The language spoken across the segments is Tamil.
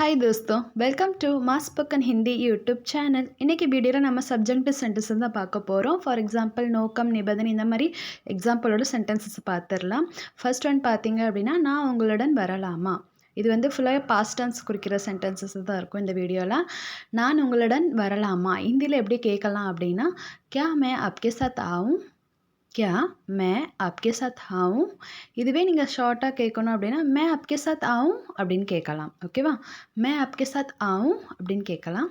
ஹாய் தோஸ்தோ வெல்கம் டு மாஸ் பக்கன் ஹிந்தி யூடியூப் சேனல் இன்றைக்கி வீடியோவில் நம்ம சப்ஜெக்ட் சென்டென்ஸ் தான் பார்க்க போகிறோம் ஃபார் எக்ஸாம்பிள் நோக்கம் நிபந்தனை இந்த மாதிரி எக்ஸாம்பிளோட சென்டென்சஸ் பார்த்துடலாம். ஃபர்ஸ்ட் ஒன் பார்த்தீங்க அப்படின்னா நான் உங்களுடன் வரலாமா? இது வந்து ஃபுல்லாக பாஸ்ட் டென்ஸ் குறிக்கிற சென்டென்சஸ் தான் இருக்கும் இந்த வீடியோவில் நான் உங்களுடன் வரலாமா? ஹிந்தியில் எப்படி கேட்கலாம் அப்படின்னா கே மே அப்கே சாத் ஆவும்? क्या मैं आपके साथ ஆவும் இதுவே நீங்கள் ஷார்ட்டாக கேட்கணும் அப்படின்னா மே ஆப்கே சாத் ஆவும் அப்படின்னு கேட்கலாம் ஓகேவா மே ஆப்கே சாத் ஆவும் அப்படின்னு கேட்கலாம்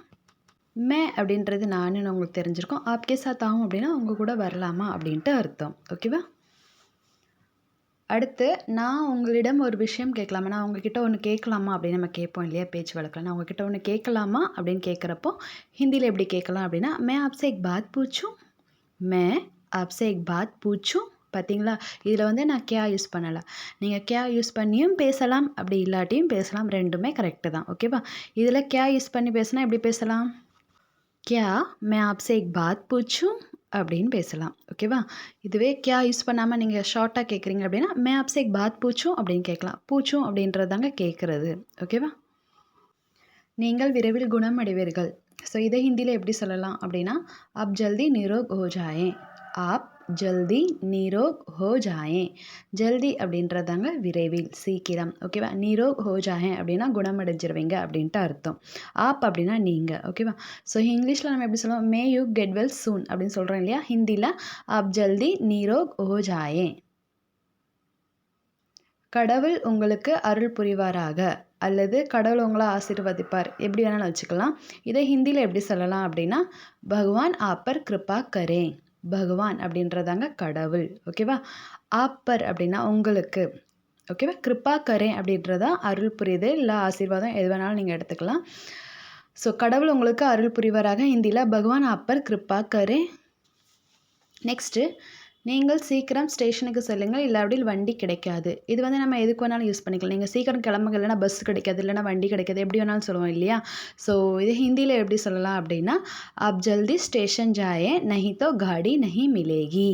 மே அப்படின்றது நானுன்னு உங்களுக்கு தெரிஞ்சிருக்கும் ஆப்கே சாத் ஆகும் அப்படின்னா உங்கள் கூட வரலாமா அப்படின்ட்டு அர்த்தம் ஓகேவா அடுத்து நான் உங்களிடம் ஒரு விஷயம் கேட்கலாமா நான் உங்ககிட்ட ஒன்று கேட்கலாமா அப்படின்னு நம்ம கேட்போம் இல்லையா பேச்சு வழக்கில் நான் உங்ககிட்ட ஒன்று கேட்கலாமா அப்படின்னு கேட்குறப்போ ஹிந்தியில் எப்படி கேட்கலாம் அப்படின்னா மே ஆப்ஸே எக் பாத் பூச்சும் மே ஆப்ஸே பாத் பூச்சும் பார்த்தீங்களா இதில் வந்து நான் கே யூஸ் பண்ணலை. நீங்கள் கே யூஸ் பண்ணியும் பேசலாம் அப்படி இல்லாட்டியும் பேசலாம். ரெண்டுமே கரெக்டு தான். ஓகேவா இதில் கே யூஸ் பண்ணி பேசினா எப்படி பேசலாம்? கியா மே ஆப்ஸே எக் பாத் பூச்சும் அப்படின்னு பேசலாம். ஓகேவா இதுவே கியா யூஸ் பண்ணாமல் நீங்கள் ஷார்ட்டாக கேட்குறீங்க அப்படின்னா மே ஆப்ஸே எக் பாத் பூச்சும் அப்படின்னு கேட்கலாம். பூச்சும் அப்படின்றது தாங்க கேட்குறது ஓகேவா நீங்கள் விரைவில் குணமடைவீர்கள் ஸோ இதை ஹிந்தியில் எப்படி சொல்லலாம் அப்படின்னா அப் ஜல்தி நிரோக் ஹோ ஜாயே. ஆப் ஜல்தி நீரோக் ஹோ ஜாயே. ஜல்தி அப்படின்றதாங்க விரைவில் சீக்கிரம். ஓகேவா? நீரோக் ஹோ ஜாயே அப்படின்னா குணமடைஞ்சிருவீங்க அப்படின்ட்டு அர்த்தம். ஆப் அப்படின்னா நீங்கள் ஓகேவா? ஸோ இங்கிலீஷில் நம்ம எப்படி சொல்லுவோம்? May you get well soon அப்படின்னு சொல்கிறோம் இல்லையா? ஹிந்தியில் ஆப் ஜல்தி நீரோக் ஹோ ஜாயே. கடவுள் உங்களுக்கு அருள் புரிவாராக அல்லது கடவுள் உங்களை ஆசீர்வதிப்பார். எப்படி வேணாலும் வச்சுக்கலாம். இதை ஹிந்தியில் எப்படி சொல்லலாம் அப்படின்னா பகவான் ஆப்பர் கிருப்பா கரேன் பகவான் அப்படின்றதாங்க கடவுள். ஓகேவா? ஆப்பர் அப்படின்னா உங்களுக்கு. ஓகேவா? கிருப்பா கரே அப்படின்றதா அருள் புரியுது. இல்லை ஆசீர்வாதம் எது வேணாலும் நீங்கள் எடுத்துக்கலாம். ஸோ கடவுள் உங்களுக்கு அருள் புரிவராக. ஹிந்தியில் பகவான் அப்பர் கிருப்பா கரே. நெக்ஸ்ட்டு நீங்கள் சீக்கிரம் ஸ்டேஷனுக்கு செல்லுங்கள் இல்லாவிடில் வண்டி கிடைக்காது. இது வந்து நம்ம எதுக்கு வேணாலும் யூஸ் பண்ணிக்கலாம். நீங்கள் சீக்கிரம் கிளம்புங்க இல்லைனா பஸ் கிடைக்காது இல்லைனா வண்டி கிடைக்காது எப்படி வேணாலும் சொல்லுவோம் இல்லையா? ஸோ இது ஹிந்தியில் எப்படி சொல்லலாம் அப்படின்னா ஆப் ஜல்தி ஸ்டேஷன் ஜாயே நஹி தோ காடி நஹி மிலேகி.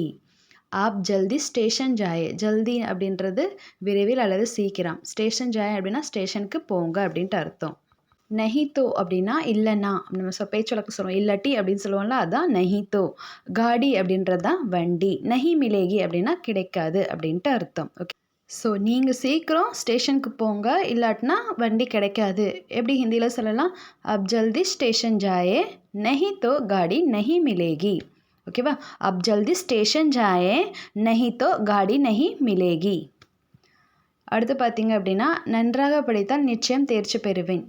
ஆப் ஜல்தி ஸ்டேஷன் ஜாயே ஜல்தி அப்படின்றது விரைவில் அல்லது சீக்கிரம். ஸ்டேஷன் ஜாயே அப்படின்னா ஸ்டேஷனுக்கு போங்க அப்படின்ட்டு அர்த்தம். நஹித்தோ அப்படின்னா இல்லைனா நம்ம சொ பேச்சொலக்கு சொல்லுவோம். இல்லாட்டி அப்படின்னு சொல்லுவோம்ல அதான் நஹித்தோ. காடி அப்படின்றது தான் வண்டி. நஹி மிலேகி அப்படின்னா கிடைக்காது அப்படின்ட்டு அர்த்தம். ஓகே. ஸோ நீங்கள் சீக்கிரம் ஸ்டேஷனுக்கு போங்க. இல்லாட்டினா வண்டி கிடைக்காது. எப்படி ஹிந்தியில் சொல்லலாம்? அப் ஜல்தி ஸ்டேஷன் ஜாயே நஹி தோ காடி நஹி மிலேகி. ஓகேவா அப் ஜல்தி ஸ்டேஷன் ஜாயே நஹி தோ காடி நஹி மிலேகி. அடுத்து பார்த்தீங்க அப்படின்னா நன்றாக படித்தால் நிச்சயம் தேர்ச்சி பெறுவேன்.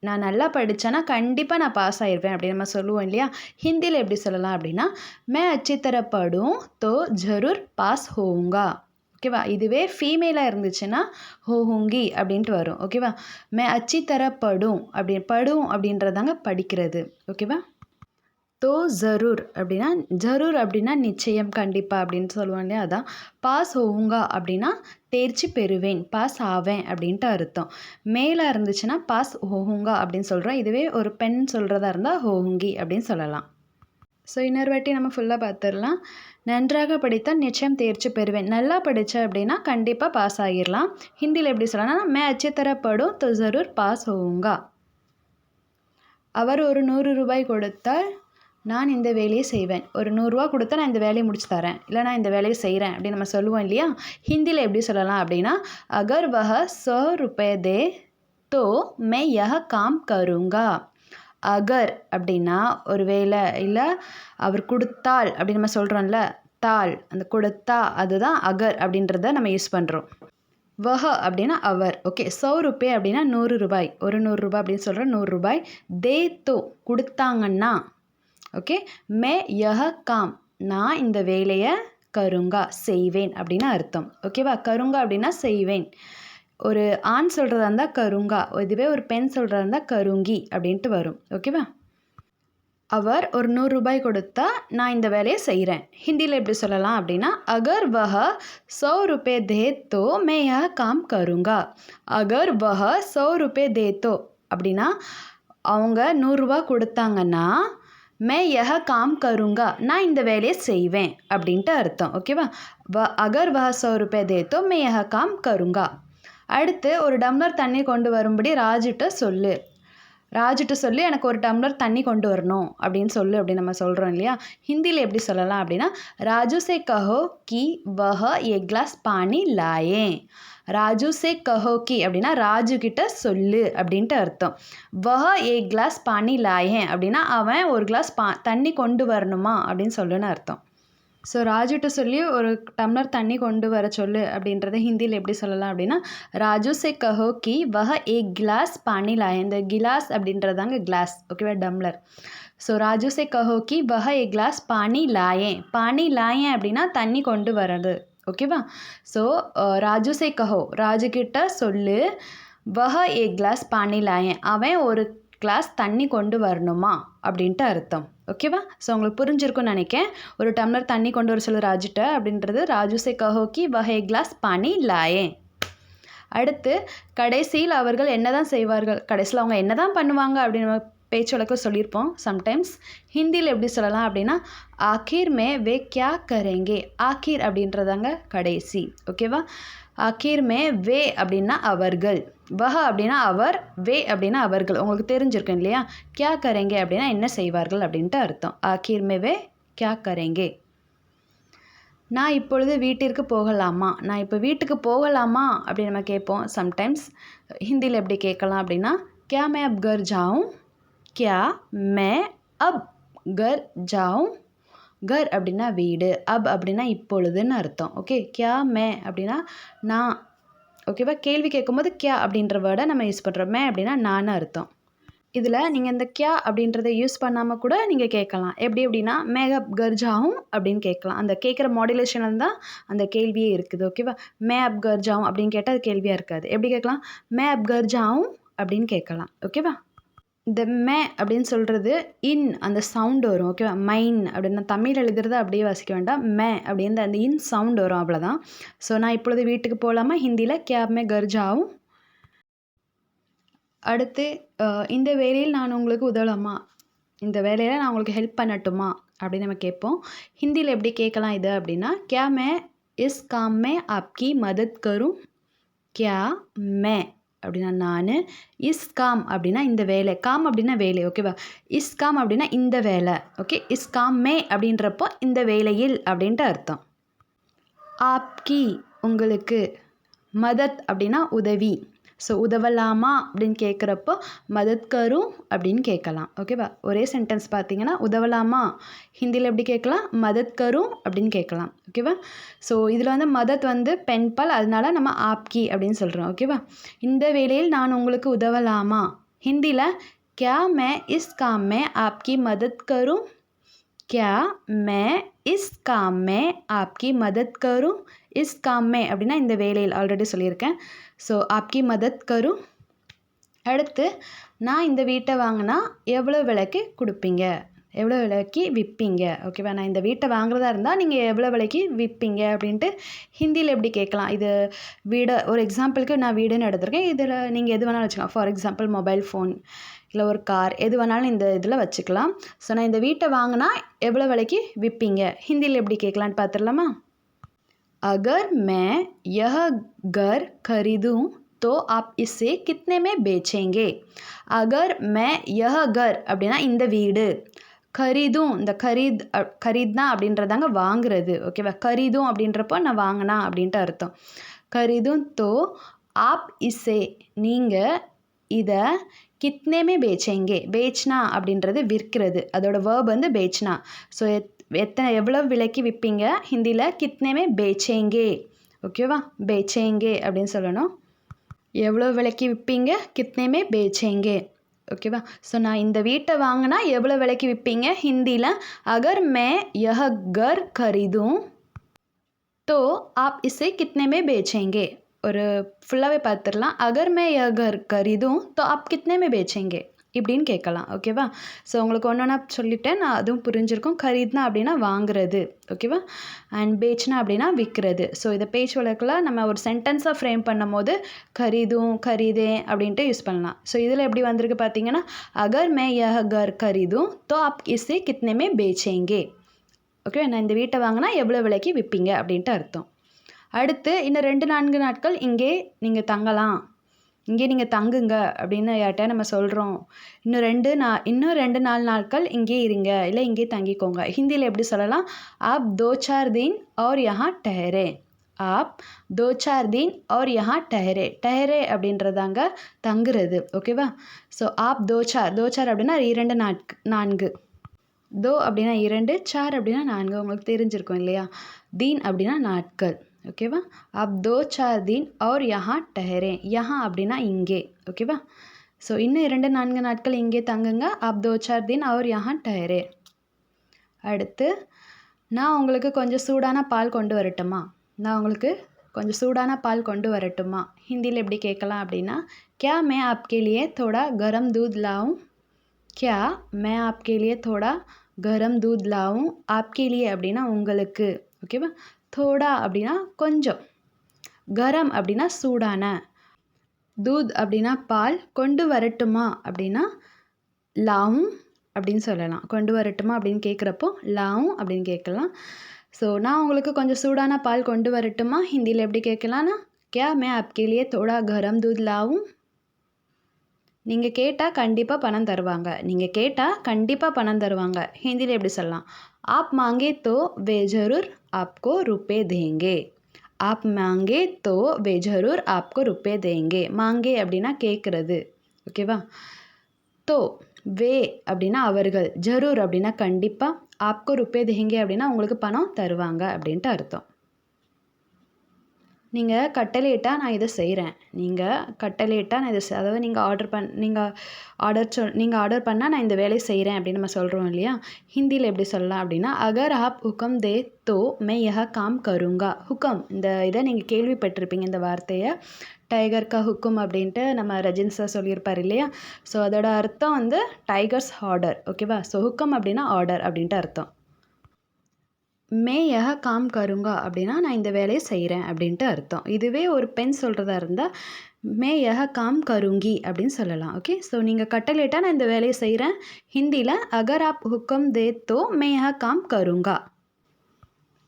நான் நல்லா படித்தேன்னா கண்டிப்பாக நான் பாஸ் ஆகிருவேன் அப்படின்னு நம்ம சொல்லுவோம் இல்லையா? ஹிந்தியில் எப்படி சொல்லலாம் அப்படின்னா மே அச்சி தர படும் தோ ஜரூர் பாஸ் ஹோங்கா. ஓகேவா? இதுவே ஃபீமேலாக இருந்துச்சுன்னா ஹோஹுங்கி அப்படின்ட்டு வரும். ஓகேவா? மே அச்சி தர படும் அப்படி படும் அப்படின்றதாங்க படிக்கிறது. ஓகேவா? தோ ஜரூர் அப்படின்னா ஜரூர் அப்படின்னா நிச்சயம் கண்டிப்பாக அப்படின்னு சொல்லுவோம் இல்லையா? அதான் பாஸ் ஹோவுங்கா அப்படின்னா தேர்ச்சி பெறுவேன் பாஸ் ஆவேன் அப்படின்ட்டு அர்த்தம். மேலே இருந்துச்சுன்னா பாஸ் ஹோஹுங்கா அப்படின்னு சொல்கிறோம் இதுவே ஒரு பெண் சொல்கிறதா இருந்தால் ஹோஹுங்கி அப்படின்னு சொல்லலாம். ஸோ இன்னொரு வாட்டி நம்ம ஃபுல்லாக பார்த்துடலாம் நன்றாக படித்தால் நிச்சயம் தேர்ச்சி பெறுவேன். நல்லா படித்த அப்படின்னா கண்டிப்பாக பாஸ் ஆகிடலாம். ஹிந்தியில் எப்படி சொல்லலாம்னா மே அச்சு தரப்படும் தோ ஜரூர் பாஸ் ஹோவுங்கா அவர் ஒரு நூறு ரூபாய் கொடுத்தால் நான் இந்த வேலையை செய்வேன். ஒரு நூறுரூவா கொடுத்தா நான் இந்த வேலையை முடிச்சு தரேன். இல்லை நான் இந்த வேலையை செய்கிறேன் அப்படின்னு நம்ம சொல்லுவோம் இல்லையா? ஹிந்தியில் எப்படி சொல்லலாம் அப்படின்னா அகர் வஹ சோ ருபே தே தோ மே யஹ காம் கருங்கா. அகர் அப்படின்னா ஒரு வேலை இல்லை அவர் கொடுத்தால் அப்படின்னு நம்ம சொல்கிறோம்ல தாள் அந்த கொடுத்தா அதுதான் அகர் அப்படின்றத நம்ம யூஸ் பண்ணுறோம் வஹ அப்படின்னா அவர். ஓகே சௌ ருபே அப்படின்னா நூறு ரூபாய். ஒரு நூறு ரூபாய் அப்படின்னு சொல்கிறோம் நூறு ரூபாய். தே தோ கொடுத்தாங்கன்னா ஓகே? மே யஹ காம். நான் இந்த வேலையை கருங்கா செய்வேன் அப்படின்னு அர்த்தம். ஓகேவா கருங்கா அப்படின்னா செய்வேன். ஒரு ஆண் சொல்கிறதா இருந்தால் கருங்கா இதுவே ஒரு பெண் சொல்கிறதா இருந்தால் கருங்கி அப்படின்ட்டு வரும். ஓகேவா அவர் ஒரு நூறு ரூபாய் கொடுத்தா நான் இந்த வேலையை செய்கிறேன் ஹிந்தியில் எப்படி சொல்லலாம் அப்படின்னா அகர் வஹ சௌ ருபே தே தோ மே யா காம் கருங்கா. அகர் வஹ சௌ ருபே தே தோ அப்படின்னா அவங்க நூறுரூவா கொடுத்தாங்கன்னா மே யஹ காம் கருங்கா நான் இந்த வேலையை செய்வேன் அப்படின்ட்டு அர்த்தம் ஓகேவா வ அகர் வஹ சௌ ருபே தே தோ மே யஹ காம் கருங்கா அடுத்து ஒரு டம்ளர் தண்ணி கொண்டு வரும்படி ராஜுட்ட சொல்லு ராஜுட்ட சொல்லி எனக்கு ஒரு டம்ளர் தண்ணி கொண்டு வரணும் அப்படின்னு சொல்லு அப்படின்னு நம்ம சொல்கிறோம் இல்லையா? ஹிந்தியில் எப்படி சொல்லலாம் அப்படின்னா ராஜு சே கஹோ கி வஹ எ கிளாஸ் பானி லாயே ராஜு சே கஹோக்கி அப்படின்னா ராஜு கிட்ட சொல்லு அப்படின்ட்டு அர்த்தம். வஹ ஏ கிளாஸ் பானி லாயே அப்படின்னா அவன் ஒரு கிளாஸ் பா தண்ணி கொண்டு வரணுமா அப்படின்னு சொல்லுன்னு அர்த்தம். ஸோ ராஜுட்ட சொல்லி ஒரு டம்ளர் தண்ணி கொண்டு வர சொல்லு அப்படின்றத ஹிந்தியில் எப்படி சொல்லலாம் அப்படின்னா ராஜு சே கஹோ கி வஹ ஏ கிளாஸ் பானி லாயே இந்த கிலாஸ் அப்படின்றதாங்க கிளாஸ் ஓகேவா டம்ளர். ஸோ ராஜு சே கஹோ கி வஹ ஏ கிளாஸ் பானி லாயே பானி லாயே அப்படின்னா தண்ணி கொண்டு வர்றது. ஓகேவா ஸோ ராஜு சே கஹோ. ராஜுக்கிட்ட சொல்லு வஹ ஏ கிளாஸ் பானி லாயே. அவன் ஒரு கிளாஸ் தண்ணி கொண்டு வரணுமா? அப்படின்ட்டு அர்த்தம். ஓகேவா ஸோ உங்களுக்கு புரிஞ்சிருக்கும்னு நினைக்கேன். ஒரு டம்ளர் தண்ணி கொண்டு வர சொல்லு ராஜுட்ட. அப்படின்றது ராஜு சே கஹோ வஹ ஏ கிளாஸ் பானி லாயேன் அடுத்து கடைசியில் அவர்கள் என்ன தான் செய்வார்கள்? கடைசியில் அவங்க என்ன தான் பண்ணுவாங்க? அப்படின்னு பேச்சுவழக்கு சொல்லியிருப்போம் சம்டைம்ஸ் ஹிந்தியில் எப்படி சொல்லலாம் அப்படின்னா ஆக்கீர் மே வே கியா கரேங்கே? ஆக்கீர் அப்படின்றதாங்க கடைசி ஓகேவா? ஆக்கீர் மே வே அப்படின்னா அவர்கள். வஹ அப்படின்னா அவர் வே அப்படின்னா அவர்கள். உங்களுக்கு தெரிஞ்சிருக்கும் இல்லையா? கியா கரேங்கே அப்படின்னா என்ன செய்வார்கள் அப்படின்ட்டு அர்த்தம். ஆக்கீர் மே வே கியா கரேங்கே? நான் இப்பொழுது வீட்டிற்கு போகலாமா? நான் இப்போ வீட்டுக்கு போகலாமா அப்படின்னு நம்ம கேட்போம் சம்டைம்ஸ் ஹிந்தியில் எப்படி கேட்கலாம் அப்படின்னா क्या मैं अब घर கியா மே அப் கர் ஜாவும் கர் அப்படின்னா வீடு. அப் அப்படின்னா இப்பொழுதுன்னு அர்த்தம். ஓகே கியா மே அப்படின்னா நான். ஓகேவா கேள்வி கேட்கும்போது கியா அப்படின்ற வேர்டை நம்ம யூஸ் பண்ணுறோம் மே அப்படின்னா நான் அர்த்தம். இதில் நீங்கள் இந்த கியா அப்படின்றத யூஸ் பண்ணாமல் கூட நீங்கள் கேட்கலாம். எப்படி அப்படின்னா மேகப் கர்ஜாவும் அப்படின்னு கேட்கலாம். அந்த கேட்குற மாடுலேஷனில் தான் அந்த கேள்வியே இருக்குது. ஓகேவா மே அப் கர்ஜாவும் அப்படின்னு கேட்டால் அது கேள்வியாக இருக்காது. எப்படி கேட்கலாம்? மே அப் கர்ஜாவும் அப்படின்னு கேட்கலாம். ஓகேவா இந்த மே அப்படின்னு சொல்கிறது இன் அந்த சவுண்ட் வரும் ஓகேவா மைன் அப்படின்னு தமிழ் எழுதுறது அப்படியே வாசிக்க வேண்டாம். மே அப்படின்னு அந்த இன் சவுண்ட் வரும் அவ்வளோதான் ஸோ நான் இப்பொழுது வீட்டுக்கு போகலாமா? ஹிந்தியில் கேப் மே கர்ஜாவும் அடுத்து இந்த வேலையில் நான் உங்களுக்கு உதவலாமா? இந்த வேலையில் நான் உங்களுக்கு ஹெல்ப் பண்ணட்டுமா? அப்படின்னு நம்ம கேட்போம். ஹிந்தியில் எப்படி கேட்கலாம் இது அப்படின்னா கே மே இஸ் காம் மே ஆப்கி மதத் கரும்? கே மே. அப்படின்னா நான் இஸ் காம் அப்படின்னா இந்த வேலை காம் அப்படின்னா வேலை ஓகேவா இஸ் காம் அப்படின்னா இந்த வேலை ஓகே இஸ் காம் மே அப்படின்றப்போ இந்த வேலையில் அப்படின்ட்டு அர்த்தம். ஆப்கி உங்களுக்கு மதத் அப்படின்னா உதவி. ஸோ உதவலாமா அப்படின்னு கேட்குறப்போ மதத் கரும் அப்படின்னு கேட்கலாம் ஓகேவா ஒரே சென்டென்ஸ் பார்த்தீங்கன்னா உதவலாமா ஹிந்தியில் எப்படி கேட்கலாம் மதத் கரும் அப்படின்னு கேட்கலாம் ஓகேவா ஸோ இதில் வந்து மதத் வந்து பெண்பால் அதனால நம்ம ஆப்கி அப்படின்னு சொல்கிறோம் ஓகேவா இந்த வேலையில் நான் உங்களுக்கு உதவலாமா ஹிந்தியில் क्या मैं इस काम में आपकी मदद करूं क्या मैं इस काम में आपकी मदद करूं இஸ் காமே அப்படின்னா இந்த வேலையில் ஆல்ரெடி சொல்லியிருக்கேன். ஸோ ஆப்கி மதத் கரும் அடுத்து நான் இந்த வீட்டை வாங்கினா எவ்வளோ விலைக்கு கொடுப்பீங்க? எவ்வளோ விலைக்கு விற்பீங்க? ஓகேவா நான் இந்த வீட்டை வாங்குறதா இருந்தால் நீங்கள் எவ்வளோ விலைக்கு விற்பீங்க அப்படின்ட்டு ஹிந்தியில் எப்படி கேட்கலாம்? இது வீடை ஒரு எக்ஸாம்பிளுக்கு நான் வீடுன்னு எடுத்திருக்கேன். இதில் நீங்கள் எது வேணாலும் வச்சுக்கலாம். ஃபார் எக்ஸாம்பிள் மொபைல் ஃபோன் இல்லை ஒரு கார் எது வேணாலும் இந்த இதில் வச்சுக்கலாம். ஸோ நான் இந்த வீட்டை வாங்கினா எவ்வளோ விலைக்கு விற்பீங்க? ஹிந்தியில் எப்படி கேட்கலான்னு பார்த்துடலாமா? अगर मैं यह घर खरीदूं तो आप इसे कितने में बेचेंगे अगर मैं यह घर அப்படின்னா இந்த வீடு கரீதும் இந்த கரீத் கரீத்னா அப்படின்றதாங்க வாங்குறது ஓகேவா கரீதும் அப்படின்றப்போ நான் வாங்கினா அப்படின்ட்டு அர்த்தம் கரீதும் தோ ஆப் இசே நீங்கள் இதை கித்னேமே பேச்சேங்கே பேச்னா அப்படின்றது விற்கிறது அதோட வேர்ப் வந்து பேச்னா ஸோ எத்தனை எவ்வளோ விலைக்கு விற்பீங்க ஹிந்தியில் கித்னேமே பேச்சேங்கே. ஓகேவா பேச்சேங்கே அப்படின்னு சொல்லணும். எவ்வளோ விலைக்கு விற்பீங்க கித்னேமே பேச்சேங்கே. ஓகேவா ஸோ நான் இந்த வீட்டை வாங்கினா எவ்வளோ விலைக்கு விற்பீங்க ஹிந்தியில் அகர் மே யஹ கர் கரிதும் தோ ஆப் இசை கித்னேமே பேச்சேங்கே. ஒரு ஃபுல்லாகவே பார்த்துடலாம். அகர் மே யஹ கர் கரிதும் தோ ஆப் கித்னேமே பேச்சேங்கே. இப்படின்னு கேட்கலாம் ஓகேவா ஸோ உங்களுக்கு ஒன்று ஒன்றா சொல்லிட்டேன் நான் அதுவும் புரிஞ்சிருக்கும். கரீத்னா அப்படின்னா வாங்குறது ஓகேவா அண்ட் பேச்னா அப்படின்னா விற்கிறது ஸோ இதை பேச்சு வழக்கில் நம்ம ஒரு சென்டென்ஸாக ஃப்ரேம் பண்ணும் போது கரீதும் கரீதே அப்படின்ட்டு யூஸ் பண்ணலாம். ஸோ இதில் எப்படி வந்திருக்கு பார்த்தீங்கன்னா அகர் மே யஹ கர் கரீதும் தோ அப் இசே கித்னே பேச்சேங்கே. ஓகே நான் இந்த வீட்டை வாங்கினா எவ்வளோ விலைக்கு விற்பீங்க அப்படின்ட்டு அர்த்தம். அடுத்து இன்னும் ரெண்டு நான்கு நாட்கள் இங்கே நீங்கள் தங்கலாம். இங்கே நீங்கள் தங்குங்க அப்படின்னு யார்கிட்டயா நம்ம சொல்கிறோம் இன்னும் ரெண்டு நா இன்னும் ரெண்டு நாலு நாட்கள் இங்கே இருங்க இல்லை இங்கே தங்கிக்கோங்க ஹிந்தியில் எப்படி சொல்லலாம் ஆப் தோ சார் दिन और यहाँ ठहरे ஆப் தோ சார் दिन और यहाँ ठहरे ठहरे அப்படின்றதாங்க தங்குறது ஓகேவா ஸோ ஆப் தோ சார் தோ சார் அப்படின்னா இரண்டு நாட்கு நான்கு தோ அப்படின்னா இரண்டு சார் அப்படின்னா நான்கு உங்களுக்கு தெரிஞ்சிருக்கும் இல்லையா தீன் அப்படின்னா நாட்கள் ஓகேவா அப் தோ சார் தீன் அவர் யஹா டஹரே. யஹா அப்படின்னா இங்கே. ஓகேவா ஸோ இன்னும் இரண்டு நான்கு நாட்கள் இங்கே தங்குங்க. அப் தோ சார் தீன் அவர் யஹா டஹரே. அடுத்து நான் உங்களுக்கு கொஞ்சம் சூடான பால் கொண்டு வரட்டுமா? நான் உங்களுக்கு கொஞ்சம் சூடான பால் கொண்டு வரட்டுமா? ஹிந்தியில் எப்படி கேட்கலாம் அப்படின்னா கே மே ஆப்கே லியே தோடா கரம் தூத் லாவும் கே மே ஆப்கே தோடா கரம் தூத் லாவும் ஆப்கே அப்படின்னா உங்களுக்கு. ஓகேவா தோடா அப்படின்னா கொஞ்சம். கரம் அப்படின்னா சூடான. தூத் அப்படின்னா பால். கொண்டு வரட்டுமா அப்படின்னா லாவும் அப்படின்னு சொல்லலாம். கொண்டு வரட்டுமா அப்படின்னு கேட்குறப்போ லாவும் அப்படின்னு கேட்கலாம். ஸோ நான் உங்களுக்கு கொஞ்சம் சூடான பால் கொண்டு வரட்டுமா? ஹிந்தியில் எப்படி கேட்கலான்னா கே மே அப்கேலியே தோடா கரம் தூத் லாவும்? நீங்கள் கேட்டால் கண்டிப்பாக பணம் தருவாங்க. நீங்கள் கேட்டால் கண்டிப்பாக பணம் தருவாங்க. ஹிந்தியில் எப்படி சொல்லலாம்? ஆப் மாங்கே தோ வே ஜரூர் आपको रुपए देंगे आप मांगे तो वे ज़रूर आपको रुपए देंगे मांगे அப்படின்னா கேட்குறது ஓகேவா தோ வே அப்படின்னா அவர்கள் ஜரூர் அப்படின்னா கண்டிப்பாக ஆப்கோ ருப்பே தேங்கே அப்படின்னா உங்களுக்கு பணம் தருவாங்க அப்படின்ட்டு அர்த்தம் நீங்கள் கட்டளையிட்டால் நான் இதை செய்கிறேன் நீங்கள் கட்டளையிட்டால் நான் இதை செ- அதாவது நீங்கள் ஆர்டர் பண் நீங்கள் ஆர்டர் சொல் நீங்கள் ஆர்டர் பண்ணால் நான் இந்த வேலையை செய்கிறேன் அப்படின்னு நம்ம சொல்கிறோம் இல்லையா? ஹிந்தியில் எப்படி சொல்லலாம் அப்படின்னா அகர் ஆப் ஹுக்கம் தே தோ மே யஹ காம் கருங்கா. ஹுக்கம் இந்த இதை நீங்கள் கேள்விப்பட்டிருப்பீங்க இந்த வார்த்தையை. டைகர் கா ஹுக்கும் அப்படின்ட்டு நம்ம ரஜின் சார் சொல்லியிருப்பார் இல்லையா? ஸோ அதோட அர்த்தம் வந்து டைகர்ஸ் ஆர்டர் ஓகேவா ஸோ ஹுக்கம் அப்படின்னா ஆர்டர் அப்படின்ட்டு அர்த்தம். மே யஹ காம் கருங்கா அப்படின்னா நான் இந்த வேலையை செய்கிறேன் அப்படின்ட்டு அர்த்தம் இதுவே ஒரு பெண் சொல்கிறதா இருந்தால் மே யஹ காம் கருங்கி அப்படின்னு சொல்லலாம் ஓகே ஸோ நீங்கள் கட்டளையிட்டால் நான் இந்த வேலையை செய்கிறேன் ஹிந்தியில் அகர் ஆப் ஹுக்கம் தே தோ மே யஹ காம் கருங்கா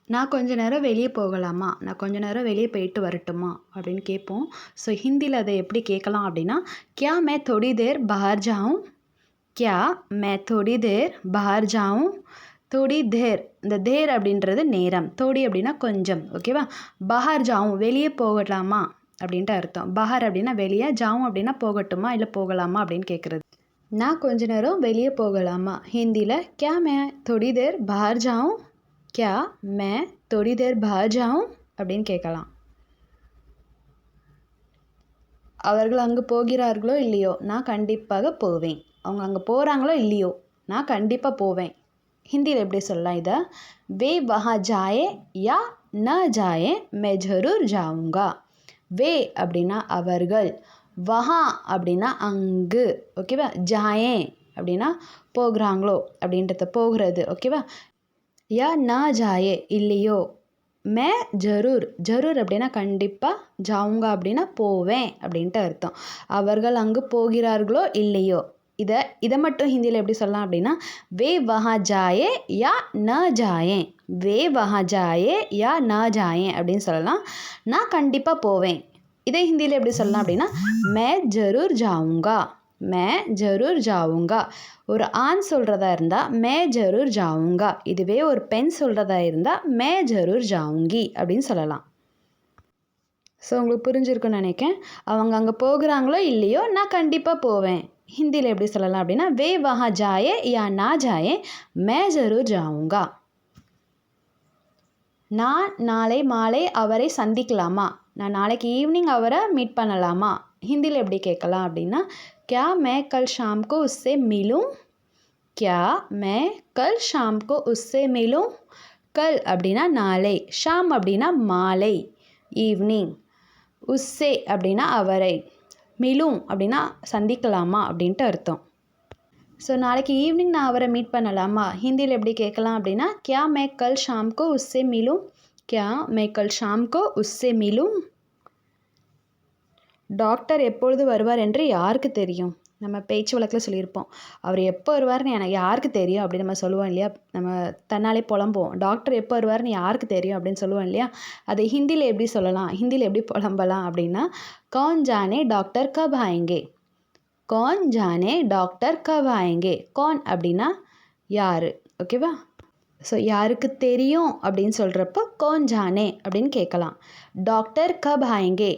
நான் கொஞ்ச நேரம் வெளியே போகலாமா நான் கொஞ்ச நேரம் வெளியே போயிட்டு வரட்டுமா அப்படின்னு கேட்போம் ஸோ ஹிந்தியில் அதை எப்படி கேட்கலாம் அப்படின்னா क्या मैं थोड़ी देर बाहर जाऊँ क्या मैं थोड़ी देर बाहर जाऊँ தோடி தேர். இந்த தேர் அப்படின்றது நேரம். தோடி அப்படின்னா கொஞ்சம். ஓகேவா பஹார் ஜாவும் வெளியே போகலாமா? அப்படின்ட்டு அர்த்தம். பஹார் அப்படின்னா வெளியே ஜாவும் அப்படின்னா போகட்டுமா இல்லை போகலாமா அப்படின்னு கேட்குறது நான் கொஞ்ச நேரம் வெளியே போகலாமா? ஹிந்தியில் கே மே தொடி தேர் பஹார் ஜாவும்? கே மே தொடி தேர் பஹார் ஜாவும்? அப்படின்னு கேட்கலாம் அவர்கள் அங்கே போகிறார்களோ இல்லையோ நான் கண்டிப்பாக போவேன். அவங்க அங்கே போகிறாங்களோ இல்லையோ நான் கண்டிப்பாக போவேன். ஹிந்தியில் எப்படி சொல்லலாம் இதை? வே வஹா ஜாயே யா ந ஜாயே மே ஜரூர் ஜாவுங்கா. வே அப்படின்னா அவர்கள். வஹா அப்படின்னா அங்கு. ஓகேவா ஜாயே அப்படின்னா போகிறாங்களோ? அப்படின்றத போகிறது. ஓகேவா யா நா ஜாயே இல்லையோ? மே ஜரூர். ஜரூர் அப்படின்னா கண்டிப்பாக ஜாவுங்க அப்படின்னா போவேன் அப்படின்ட்டு அர்த்தம். அவர்கள் அங்கு போகிறார்களோ இல்லையோ? இதை இதை மட்டும் ஹிந்தியில் எப்படி சொல்லலாம் அப்படின்னா வே வஹா ஜாயே யா ந ஜாயே. வே வஹா ஜாயே யா ந ஜாயே அப்படின்னு சொல்லலாம். நான் கண்டிப்பாக போவேன். இதே ஹிந்தியில் எப்படி சொல்லலாம் அப்படின்னா மே ஜரூர் ஜாவுங்கா. மே ஜரூர் ஜாவுங்கா. ஒரு ஆண் சொல்கிறதா இருந்தால் மே ஜரூர் ஜாவுங்கா. இதுவே ஒரு பெண் சொல்கிறதா இருந்தால் மே ஜரூர் ஜாவுங்கி அப்படின்னு சொல்லலாம். ஸோ உங்களுக்கு புரிஞ்சிருக்குன்னு நினைக்கேன் அவங்க அங்கே போகிறாங்களோ இல்லையோ நான் கண்டிப்பாக போவேன். ஹிந்தியில் எப்படி சொல்லலாம் அப்படின்னா வே வஹா ஜாயே யா நா ஜாயே மே ஜரூர் ஜாவுங்கா நான் நாளை மாலை அவரை சந்திக்கலாமா நான் நாளைக்கு ஈவினிங் அவரை மீட் பண்ணலாமா ஹிந்தியில் எப்படி கேட்கலாம் அப்படின்னா क्या मैं कल शाम को उससे मिलूं क्या मैं कल शाम को उससे मिलूं கல் அப்படின்னா நாளை ஷாம் அப்படின்னா மாலை ஈவினிங் உஸ்ஸே அப்படின்னா அவரை மிலும் அப்படின்னா சந்திக்கலாமா அப்படின்ட்டு அர்த்தம். ஸோ நாளைக்கு ஈவினிங் நான் அவரை மீட் பண்ணலாமா? ஹிந்தியில் எப்படி கேட்கலாம் அப்படின்னா கியா மே கல் ஷாம்கோ உஸ்ஸே மிலும் கியா மே கல் ஷாம்கோ உஸ்ஸே மிலும் டாக்டர் எப்பொழுது வருவார் என்று யாருக்கு தெரியும்? நம்ம பேச்சு வழக்கில் சொல்லியிருப்போம். அவர் எப்போ வருவார்னு எனக்கு யாருக்கு தெரியும் அப்படின்னு நம்ம சொல்லுவோம் இல்லையா? நம்ம தன்னாலே புலம்புவோம். டாக்டர் எப்போ வருவார்னு யாருக்கு தெரியும் அப்படின்னு சொல்லுவோம் இல்லையா? அதை ஹிந்தியில் எப்படி சொல்லலாம்? ஹிந்தியில் எப்படி புலம்பலாம் அப்படின்னா கான் ஜானே டாக்டர் கப் ஆயங்கே? கான் ஜானே டாக்டர் கப் ஆயங்கே? கான் அப்படின்னா யார்? ஓகேவா ஸோ யாருக்கு தெரியும் அப்படின்னு சொல்கிறப்போ கோன் ஜானே அப்படின்னு கேட்கலாம். டாக்டர் கப் ஆயங்கே?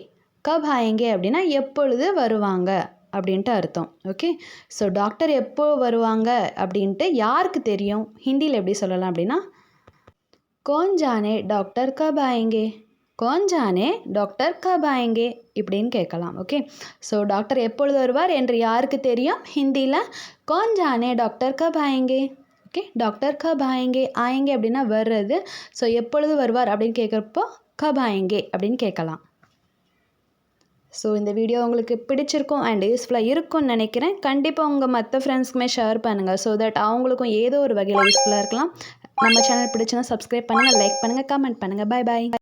கப் ஆயங்கே அப்படின்னா எப்பொழுது வருவாங்க? அப்படின்ட்டு அர்த்தம். ஓகே? ஸோ டாக்டர் எப்போ வருவாங்க அப்படின்ட்டு யாருக்கு தெரியும்? ஹிந்தியில் எப்படி சொல்லலாம் அப்படின்னா ஜானே டாக்டர் கப் ஆயங்கே கோஞ்சானே டாக்டர் கப் ஆயங்கே இப்படின்னு கேட்கலாம். ஓகே? ஸோ டாக்டர் எப்பொழுது வருவார் என்று யாருக்கு தெரியும்? ஹிந்தியில் ஜானே டாக்டர் கப் ஆயங்கே ஓகே? டாக்டர் கப் ஆயங்கே ஆயங்கே அப்படின்னா வர்றது. ஸோ எப்பொழுது வருவார் அப்படின்னு கேட்குறப்போ கப் ஆயங்கே அப்படின்னு கேட்கலாம். ஸோ இந்த வீடியோ உங்களுக்கு பிடிச்சிருக்கும் அண்ட் யூஸ்ஃபுல்லாக இருக்கும்னு நினைக்கிறேன். கண்டிப்பாக உங்கள் மற்ற ஃப்ரெண்ட்ஸ்க்குமே ஷேர் பண்ணுங்கள் ஸோ தட் அவங்களுக்கும் ஏதோ ஒரு வகையில் யூஸ்ஃபுல்லாக இருக்கலாம். நம்ம சேனல் பிடிச்சுன்னா சப்ஸ்கிரைப் பண்ணுங்கள் லைக் பண்ணுங்கள் கமெண்ட் பண்ணுங்கள் பை பாய்